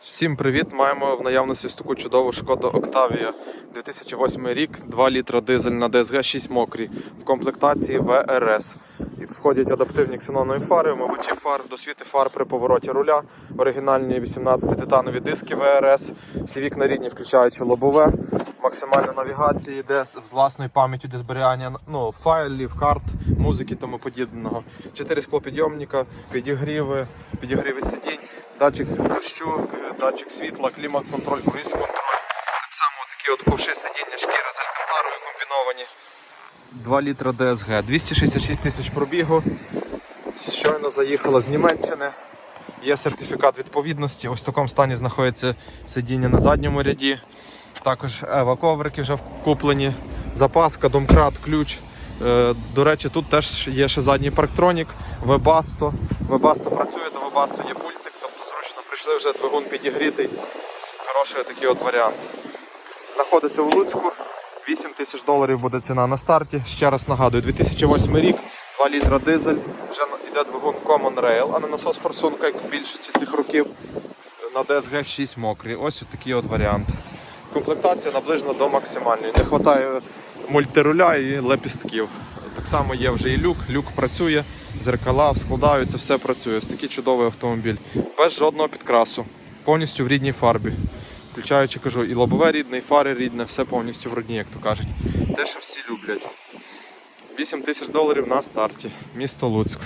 Всім привіт! Маємо в наявності таку чудову шкоду Octavia 2008 рік, 2 літра дизель на DSG 6 мокрі в комплектації VRS. І входять адаптивні ксенонові фари, омивачі фар, досвіти фар при повороті руля, оригінальні 18 титанові диски VRS, всі вікна рідні, включаючи лобове, максимальна навігація йде з власною пам'яттю для зберігання ну, файлів, карт, музики тому подібного. Чотири склопідйомника, підігріви, підігріви сидінь, датчик дощу, датчик світла, клімат-контроль, круїз-контроль. Так само такі от ковши сидіння, шкіра з алькантарою комбіновані. 2 літра DSG, 266 тисяч пробігу. Щойно заїхала з Німеччини. Є сертифікат відповідності. Ось в такому стані знаходиться сидіння на задньому ряді. Також ева коврики вже куплені. Запаска, домкрат, ключ. Е, До речі, тут теж є ще задній парктронік, Webasto. Webasto працює, до Webasto є пультик, прийшли вже двигун підігрітий. Хороший такий от варіант. Знаходиться у Луцьку. 8 тисяч доларів буде ціна на старті. Ще раз нагадую, 2008 рік, 2 літра дизель, вже йде двигун Common Rail, а не насос форсунка, як в більшості цих років. На DSG 6 мокрий. Ось такий от варіант. Комплектація наближена до максимальної. Не вистачає мультируля і лепістків. Так само є вже і люк, люк працює, зеркала складаються, все працює. Ось такий чудовий автомобіль. Без жодного підкрасу. Повністю в рідній фарбі. Включаючи, кажу, і лобове рідне, і фари рідне, все повністю в родні, як то кажуть. Те, що всі люблять. 8 тисяч доларів на старті. Місто Луцьк.